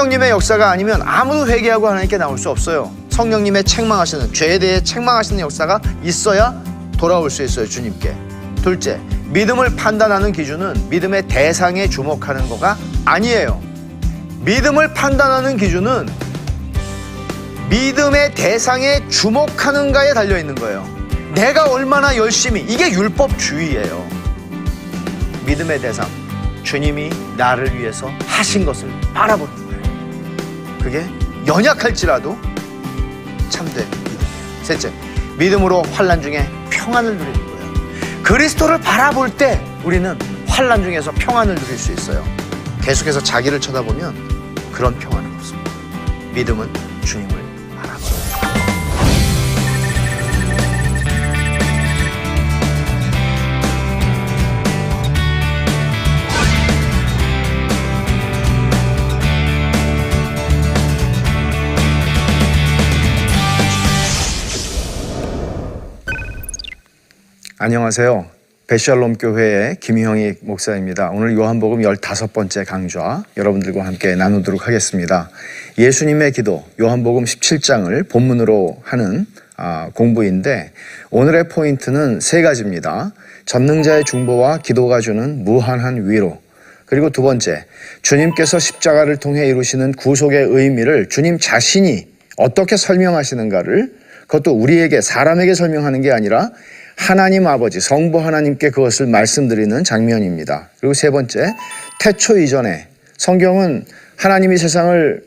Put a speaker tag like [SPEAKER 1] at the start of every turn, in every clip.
[SPEAKER 1] 성령님의 역사가 아니면 아무도 회개하고 하나님께 나올 수 없어요. 성령님의 책망하시는 죄에 대해 책망하시는 역사가 있어야 돌아올 수 있어요 주님께. 둘째, 믿음을 판단하는 기준은 믿음의 대상에 주목하는 거가 아니에요. 믿음을 판단하는 기준은 믿음의 대상에 주목하는가에 달려 있는 거예요. 내가 얼마나 열심히 이게 율법주의예요. 믿음의 대상 주님이 나를 위해서 하신 것을 바라보는. 그게 연약할지라도 참된 믿음이에요. 셋째, 믿음으로 환란 중에 평안을 누리는 거예요. 그리스도를 바라볼 때 우리는 환란 중에서 평안을 누릴 수 있어요. 계속해서 자기를 쳐다보면 그런 평안은 없습니다. 믿음은 주님을 안녕하세요. 베샬롬 교회의 김희영희 목사입니다. 오늘 요한복음 15번째 강좌 여러분들과 함께 나누도록 하겠습니다. 예수님의 기도 요한복음 17장을 본문으로 하는 아, 공부인데 오늘의 포인트는 세 가지입니다. 전능자의 중보와 기도가 주는 무한한 위로 그리고 두 번째 주님께서 십자가를 통해 이루시는 구속의 의미를 주님 자신이 어떻게 설명하시는가를 그것도 우리에게 사람에게 설명하는 게 아니라 하나님 아버지 성부 하나님께 그것을 말씀드리는 장면입니다. 그리고 세 번째 태초 이전에 성경은 하나님이 세상을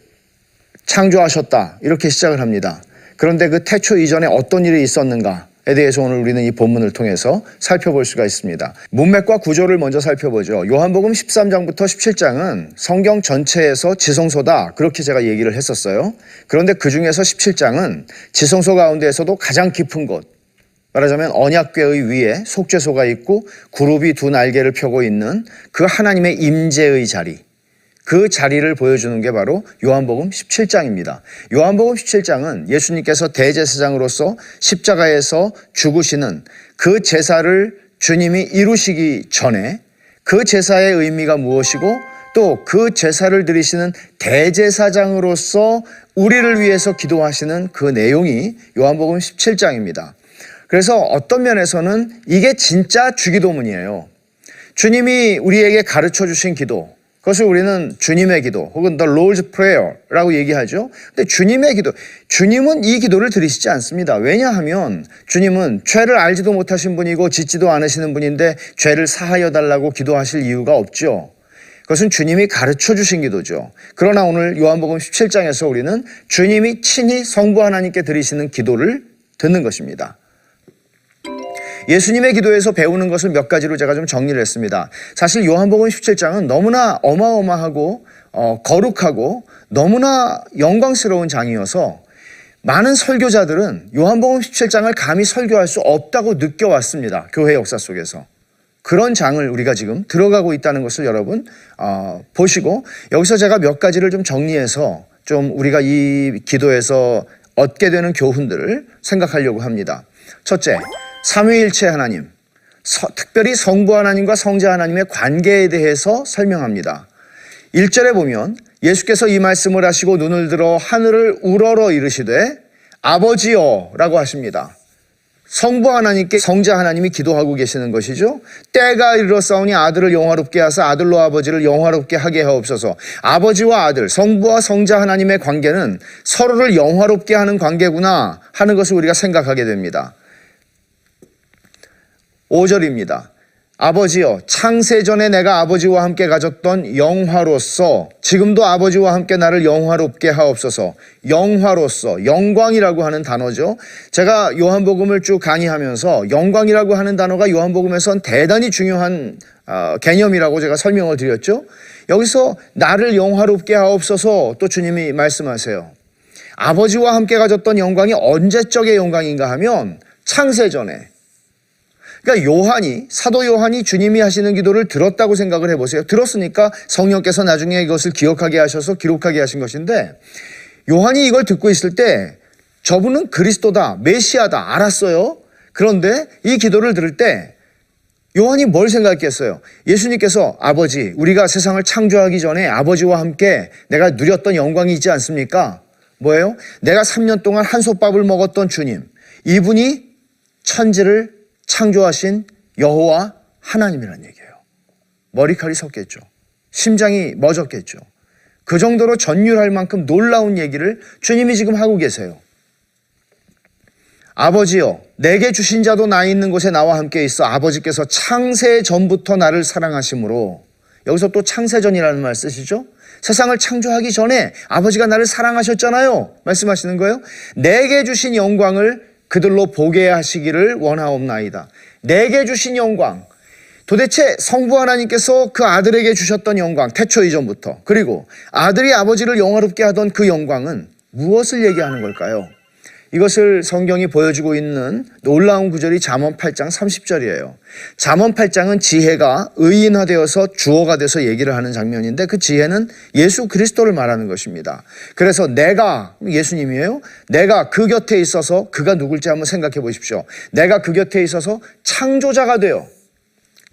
[SPEAKER 1] 창조하셨다 이렇게 시작을 합니다. 그런데 그 태초 이전에 어떤 일이 있었는가 에 대해서 오늘 우리는 이 본문을 통해서 살펴볼 수가 있습니다. 문맥과 구조를 먼저 살펴보죠. 요한복음 13장부터 17장은 성경 전체에서 지성소다 그렇게 제가 얘기를 했었어요. 그런데 그 중에서 17장은 지성소 가운데에서도 가장 깊은 곳 말하자면 언약궤의 위에 속죄소가 있고 그룹이 두 날개를 펴고 있는 그 하나님의 임재의 자리 그 자리를 보여주는 게 바로 요한복음 17장입니다. 요한복음 17장은 예수님께서 대제사장으로서 십자가에서 죽으시는 그 제사를 주님이 이루시기 전에 그 제사의 의미가 무엇이고 또 그 제사를 드리시는 대제사장으로서 우리를 위해서 기도하시는 그 내용이 요한복음 17장입니다. 그래서 어떤 면에서는 이게 진짜 주기도문이에요. 주님이 우리에게 가르쳐 주신 기도, 그것을 우리는 주님의 기도 혹은 the Lord's Prayer라고 얘기하죠. 근데 주님의 기도, 주님은 이 기도를 들으시지 않습니다. 왜냐하면 주님은 죄를 알지도 못하신 분이고 짓지도 않으시는 분인데 죄를 사하여 달라고 기도하실 이유가 없죠. 그것은 주님이 가르쳐 주신 기도죠. 그러나 오늘 요한복음 17장에서 우리는 주님이 친히 성부 하나님께 드리시는 기도를 듣는 것입니다. 예수님의 기도에서 배우는 것을 몇 가지로 제가 좀 정리를 했습니다. 사실 요한복음 17장은 너무나 어마어마하고 어, 거룩하고 너무나 영광스러운 장이어서 많은 설교자들은 요한복음 17장을 감히 설교할 수 없다고 느껴왔습니다. 교회 역사 속에서. 그런 장을 우리가 지금 들어가고 있다는 것을 여러분 어, 보시고 여기서 제가 몇 가지를 좀 정리해서 좀 우리가 이 기도에서 얻게 되는 교훈들을 생각하려고 합니다. 첫째, 삼위일체 하나님, 서, 특별히 성부 하나님과 성자 하나님의 관계에 대해서 설명합니다. 1절에 보면 예수께서 이 말씀을 하시고 눈을 들어 하늘을 우러러 이르시되 아버지여 라고 하십니다. 성부 하나님께 성자 하나님이 기도하고 계시는 것이죠. 때가 이르렀사오니 아들을 영화롭게 하사 아들로 아버지를 영화롭게 하게 하옵소서. 아버지와 아들, 성부와 성자 하나님의 관계는 서로를 영화롭게 하는 관계구나 하는 것을 우리가 생각하게 됩니다. 5절입니다. 아버지여 창세전에 내가 아버지와 함께 가졌던 영화로서 지금도 아버지와 함께 나를 영화롭게 하옵소서. 영화로서 영광이라고 하는 단어죠. 제가 요한복음을 쭉 강의하면서 영광이라고 하는 단어가 요한복음에선 대단히 중요한 어, 개념이라고 제가 설명을 드렸죠. 여기서 나를 영화롭게 하옵소서 또 주님이 말씀하세요. 아버지와 함께 가졌던 영광이 언제적의 영광인가 하면 창세전에 그러니까 요한이 사도 요한이 주님이 하시는 기도를 들었다고 생각을 해보세요. 들었으니까 성령께서 나중에 이것을 기억하게 하셔서 기록하게 하신 것인데 요한이 이걸 듣고 있을 때 저분은 그리스도다 메시아다 알았어요. 그런데 이 기도를 들을 때 요한이 뭘 생각했겠어요? 예수님께서 아버지, 우리가 세상을 창조하기 전에 아버지와 함께 내가 누렸던 영광이 있지 않습니까? 뭐예요? 내가 3년 동안 한솥밥을 먹었던 주님. 이분이 천지를 창조하신 여호와 하나님이라는 얘기예요. 머리칼이 섰겠죠. 심장이 멎었겠죠. 그 정도로 전율할 만큼 놀라운 얘기를 주님이 지금 하고 계세요. 아버지여, 내게 주신 자도 나 있는 곳에 나와 함께 있어 아버지께서 창세 전부터 나를 사랑하심으로 여기서 또 창세전이라는 말 쓰시죠? 세상을 창조하기 전에 아버지가 나를 사랑하셨잖아요. 말씀하시는 거예요. 내게 주신 영광을 그들로 보게 하시기를 원하옵나이다. 내게 주신 영광. 도대체 성부 하나님께서 그 아들에게 주셨던 영광, 태초 이전부터, 그리고 아들이 아버지를 영화롭게 하던 그 영광은 무엇을 얘기하는 걸까요? 이것을 성경이 보여주고 있는 놀라운 구절이 잠언 8장 30절이에요. 잠언 8장은 지혜가 의인화되어서 주어가 돼서 얘기를 하는 장면인데 그 지혜는 예수 그리스도를 말하는 것입니다. 그래서 내가 예수님이에요. 내가 그 곁에 있어서 그가 누굴지 한번 생각해 보십시오. 내가 그 곁에 있어서 창조자가 되어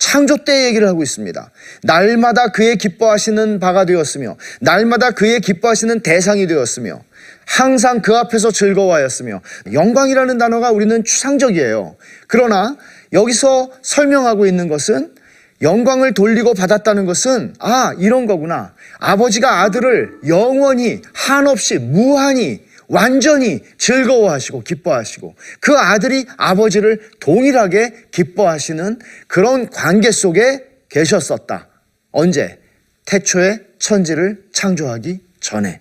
[SPEAKER 1] 창조 때 얘기를 하고 있습니다. 날마다 그의 기뻐하시는 바가 되었으며, 날마다 그의 기뻐하시는 대상이 되었으며, 항상 그 앞에서 즐거워하였으며, 영광이라는 단어가 우리는 추상적이에요. 그러나 여기서 설명하고 있는 것은 영광을 돌리고 받았다는 것은, 아, 이런 거구나. 아버지가 아들을 영원히, 한없이, 무한히, 완전히 즐거워하시고 기뻐하시고 그 아들이 아버지를 동일하게 기뻐하시는 그런 관계 속에 계셨었다. 언제? 태초에 천지를 창조하기 전에.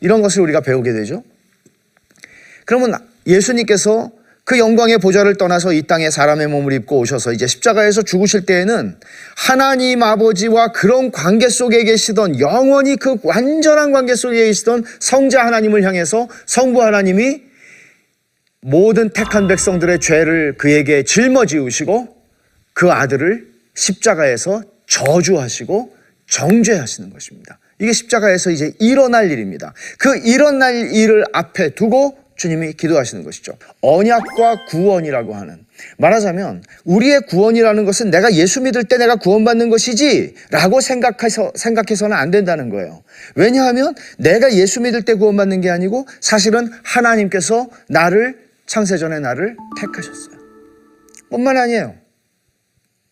[SPEAKER 1] 이런 것을 우리가 배우게 되죠. 그러면 예수님께서 그 영광의 보좌를 떠나서 이 땅에 사람의 몸을 입고 오셔서 이제 십자가에서 죽으실 때에는 하나님 아버지와 그런 관계 속에 계시던 영원히 그 완전한 관계 속에 계시던 성자 하나님을 향해서 성부 하나님이 모든 택한 백성들의 죄를 그에게 짊어지우시고 그 아들을 십자가에서 저주하시고 정죄하시는 것입니다. 이게 십자가에서 이제 일어날 일입니다. 그 일어날 일을 앞에 두고 주님이 기도하시는 것이죠. 언약과 구원이라고 하는 말하자면 우리의 구원이라는 것은 내가 예수 믿을 때 내가 구원받는 것이지라고 생각해서 생각해서는 안 된다는 거예요. 왜냐하면 내가 예수 믿을 때 구원받는 게 아니고 사실은 하나님께서 나를 창세전에 나를 택하셨어요. 뿐만 아니에요.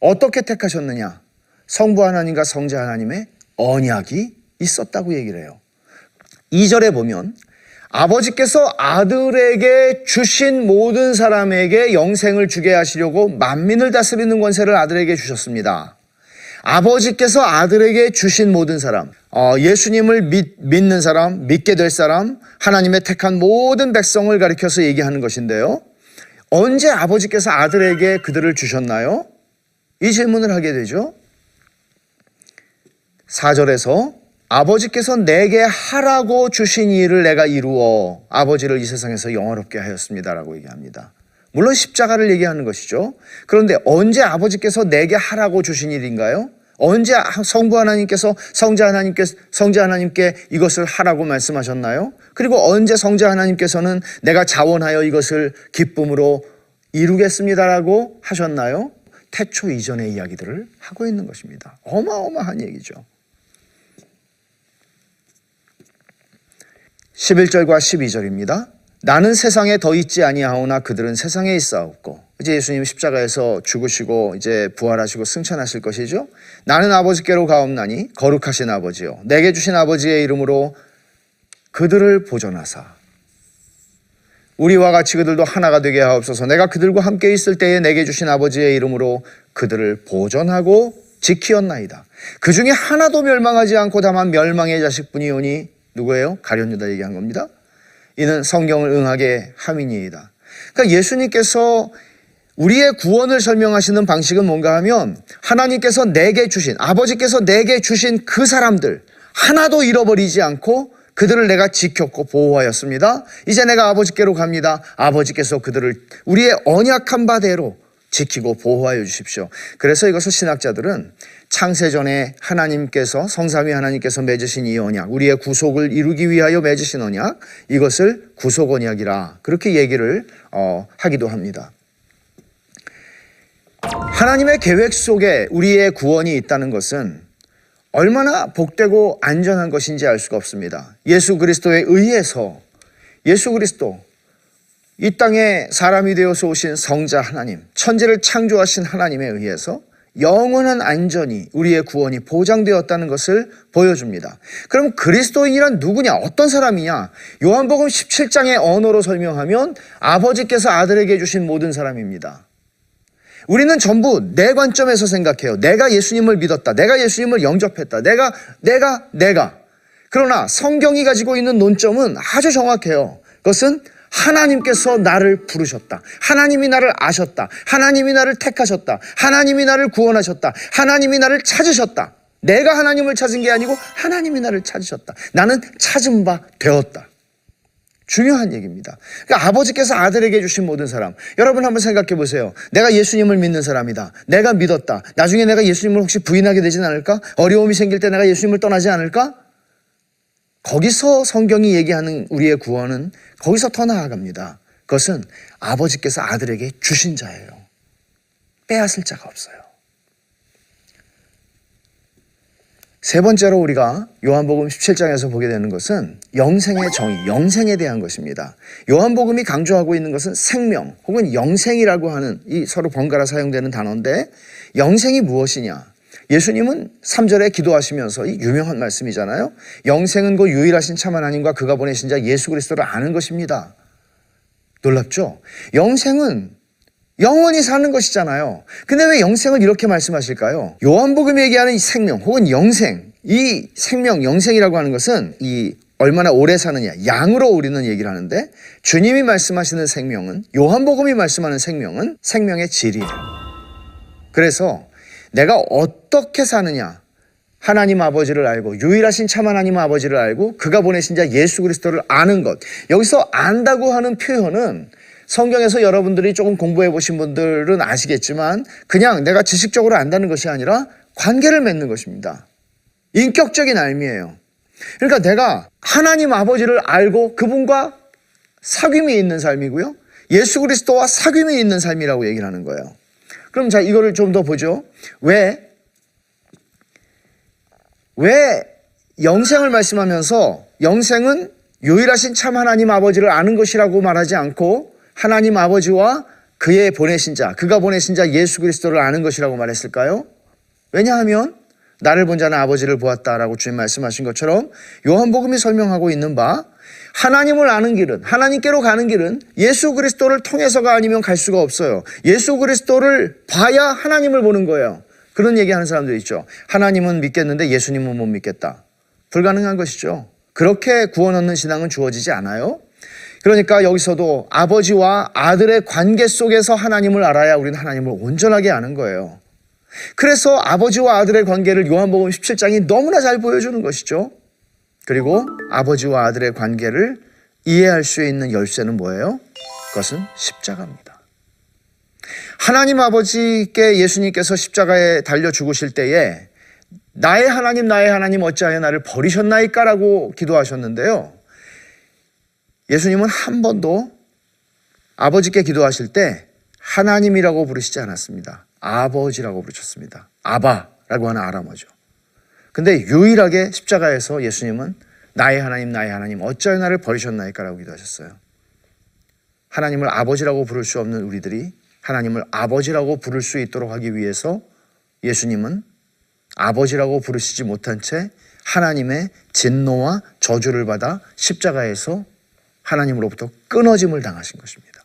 [SPEAKER 1] 어떻게 택하셨느냐? 성부 하나님과 성자 하나님의 언약이 있었다고 얘기를 해요. 2절에 보면 아버지께서 아들에게 주신 모든 사람에게 영생을 주게 하시려고 만민을 다스리는 권세를 아들에게 주셨습니다. 아버지께서 아들에게 주신 모든 사람, 어, 예수님을 믿, 믿는 사람, 믿게 될 사람, 하나님의 택한 모든 백성을 가리켜서 얘기하는 것인데요. 언제 아버지께서 아들에게 그들을 주셨나요? 이 질문을 하게 되죠. 4절에서 아버지께서 내게 하라고 주신 일을 내가 이루어 아버지를 이 세상에서 영화롭게 하였습니다라고 얘기합니다. 물론 십자가를 얘기하는 것이죠. 그런데 언제 아버지께서 내게 하라고 주신 일인가요? 언제 성부 하나님께서 성자 하나님께 성자 하나님께 이것을 하라고 말씀하셨나요? 그리고 언제 성자 하나님께서는 내가 자원하여 이것을 기쁨으로 이루겠습니다라고 하셨나요? 태초 이전의 이야기들을 하고 있는 것입니다. 어마어마한 얘기죠. 11절과 12절입니다. 나는 세상에 더 있지 아니하오나 그들은 세상에 있사옵고 이제 예수님 십자가에서 죽으시고 이제 부활하시고 승천하실 것이죠. 나는 아버지께로 가옵나니 거룩하신 아버지요 내게 주신 아버지의 이름으로 그들을 보존하사 우리와 같이 그들도 하나가 되게 하옵소서. 내가 그들과 함께 있을 때에 내게 주신 아버지의 이름으로 그들을 보존하고 지키었나이다. 그 중에 하나도 멸망하지 않고 다만 멸망의 자식뿐이오니 누구예요? 가룟유다 얘기한 겁니다. 이는 성경을 응하게 함이니이다. 그러니까 예수님께서 우리의 구원을 설명하시는 방식은 뭔가 하면 하나님께서 내게 주신 아버지께서 내게 주신 그 사람들 하나도 잃어버리지 않고 그들을 내가 지켰고 보호하였습니다. 이제 내가 아버지께로 갑니다. 아버지께서 그들을 우리의 언약한 바대로 지키고 보호하여 주십시오. 그래서 이것을 신학자들은 창세전에 하나님께서 성삼위 하나님께서 맺으신 이 언약, 우리의 구속을 이루기 위하여 맺으신 언약, 이것을 구속 언약이라 그렇게 얘기를 어, 하기도 합니다. 하나님의 계획 속에 우리의 구원이 있다는 것은 얼마나 복되고 안전한 것인지 알 수가 없습니다. 예수 그리스도에 의해서 예수 그리스도 이 땅에 사람이 되어서 오신 성자 하나님, 천지를 창조하신 하나님에 의해서 영원한 안전이 우리의 구원이 보장되었다는 것을 보여줍니다. 그럼 그리스도인이란 누구냐? 어떤 사람이냐? 요한복음 17장의 언어로 설명하면 아버지께서 아들에게 주신 모든 사람입니다. 우리는 전부 내 관점에서 생각해요. 내가 예수님을 믿었다. 내가 예수님을 영접했다. 내가, 내가, 내가. 그러나 성경이 가지고 있는 논점은 아주 정확해요. 그것은 하나님께서 나를 부르셨다. 하나님이 나를 아셨다. 하나님이 나를 택하셨다. 하나님이 나를 구원하셨다. 하나님이 나를 찾으셨다. 내가 하나님을 찾은 게 아니고 하나님이 나를 찾으셨다. 나는 찾은 바 되었다. 중요한 얘기입니다. 그러니까 아버지께서 아들에게 주신 모든 사람. 여러분 한번 생각해 보세요. 내가 예수님을 믿는 사람이다. 내가 믿었다. 나중에 내가 예수님을 혹시 부인하게 되진 않을까? 어려움이 생길 때 내가 예수님을 떠나지 않을까? 거기서 성경이 얘기하는 우리의 구원은 거기서 더 나아갑니다. 그것은 아버지께서 아들에게 주신 자예요. 빼앗을 자가 없어요. 세 번째로 우리가 요한복음 17장에서 보게 되는 것은 영생의 정의, 영생에 대한 것입니다. 요한복음이 강조하고 있는 것은 생명 혹은 영생이라고 하는 이 서로 번갈아 사용되는 단어인데 영생이 무엇이냐? 예수님은 3절에 기도하시면서 이 유명한 말씀이잖아요. 영생은 그 유일하신 참 하나님과 그가 보내신 자 예수 그리스도를 아는 것입니다. 놀랍죠? 영생은 영원히 사는 것이잖아요. 근데 왜 영생을 이렇게 말씀하실까요? 요한복음이 얘기하는 이 생명 혹은 영생, 이 생명, 영생이라고 하는 것은 이 얼마나 오래 사느냐, 양으로 우리는 얘기를 하는데 주님이 말씀하시는 생명은 요한복음이 말씀하는 생명은 생명의 질이에요. 그래서 내가 어떻게 사느냐, 하나님 아버지를 알고 유일하신 참 하나님 아버지를 알고 그가 보내신 자 예수 그리스도를 아는 것. 여기서 안다고 하는 표현은 성경에서 여러분들이 조금 공부해 보신 분들은 아시겠지만 그냥 내가 지식적으로 안다는 것이 아니라 관계를 맺는 것입니다. 인격적인 알미예요. 그러니까 내가 하나님 아버지를 알고 그분과 사귐이 있는 삶이고요. 예수 그리스도와 사귐이 있는 삶이라고 얘기를 하는 거예요. 그럼 자, 이거를 좀 더 보죠. 왜, 왜 영생을 말씀하면서 영생은 유일하신 참 하나님 아버지를 아는 것이라고 말하지 않고 하나님 아버지와 그의 보내신 자, 그가 보내신 자 예수 그리스도를 아는 것이라고 말했을까요? 왜냐하면 나를 본 자는 아버지를 보았다라고 주님 말씀하신 것처럼 요한복음이 설명하고 있는 바 하나님을 아는 길은 하나님께로 가는 길은 예수 그리스도를 통해서가 아니면 갈 수가 없어요. 예수 그리스도를 봐야 하나님을 보는 거예요. 그런 얘기하는 사람들 있죠. 하나님은 믿겠는데 예수님은 못 믿겠다. 불가능한 것이죠. 그렇게 구원 얻는 신앙은 주어지지 않아요. 그러니까 여기서도 아버지와 아들의 관계 속에서 하나님을 알아야 우리는 하나님을 온전하게 아는 거예요. 그래서 아버지와 아들의 관계를 요한복음 17장이 너무나 잘 보여주는 것이죠. 그리고 아버지와 아들의 관계를 이해할 수 있는 열쇠는 뭐예요? 그것은 십자가입니다. 하나님 아버지께 예수님께서 십자가에 달려 죽으실 때에 나의 하나님, 나의 하나님 어찌하여 나를 버리셨나이까 라고 기도하셨는데요. 예수님은 한 번도 아버지께 기도하실 때 하나님이라고 부르시지 않았습니다. 아버지라고 부르셨습니다. 아바라고 하는 아람어죠. 근데 유일하게 십자가에서 예수님은 나의 하나님, 나의 하나님, 어찌하여 나를 버리셨나이까라고 기도하셨어요. 하나님을 아버지라고 부를 수 없는 우리들이 하나님을 아버지라고 부를 수 있도록 하기 위해서 예수님은 아버지라고 부르시지 못한 채 하나님의 진노와 저주를 받아 십자가에서 하나님으로부터 끊어짐을 당하신 것입니다.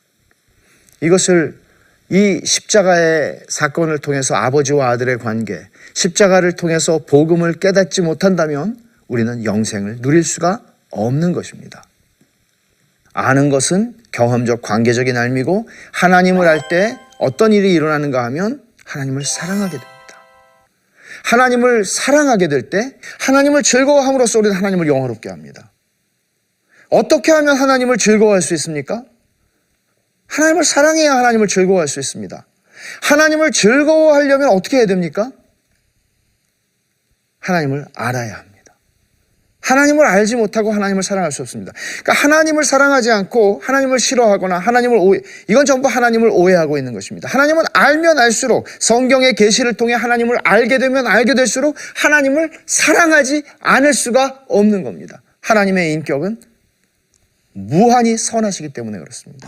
[SPEAKER 1] 이것을 이 십자가의 사건을 통해서 아버지와 아들의 관계, 십자가를 통해서 복음을 깨닫지 못한다면 우리는 영생을 누릴 수가 없는 것입니다. 아는 것은 경험적 관계적인 알미고 하나님을 알 때 어떤 일이 일어나는가 하면 하나님을 사랑하게 됩니다. 하나님을 사랑하게 될 때 하나님을 즐거워함으로써 우리는 하나님을 영화롭게 합니다. 어떻게 하면 하나님을 즐거워할 수 있습니까? 하나님을 사랑해야 하나님을 즐거워할 수 있습니다. 하나님을 즐거워하려면 어떻게 해야 됩니까? 하나님을 알아야 합니다. 하나님을 알지 못하고 하나님을 사랑할 수 없습니다. 그러니까 하나님을 사랑하지 않고 하나님을 싫어하거나 하나님을 오해, 이건 전부 하나님을 오해하고 있는 것입니다. 하나님은 알면 알수록 성경의 계시를 통해 하나님을 알게 되면 알게 될수록 하나님을 사랑하지 않을 수가 없는 겁니다. 하나님의 인격은 무한히 선하시기 때문에 그렇습니다.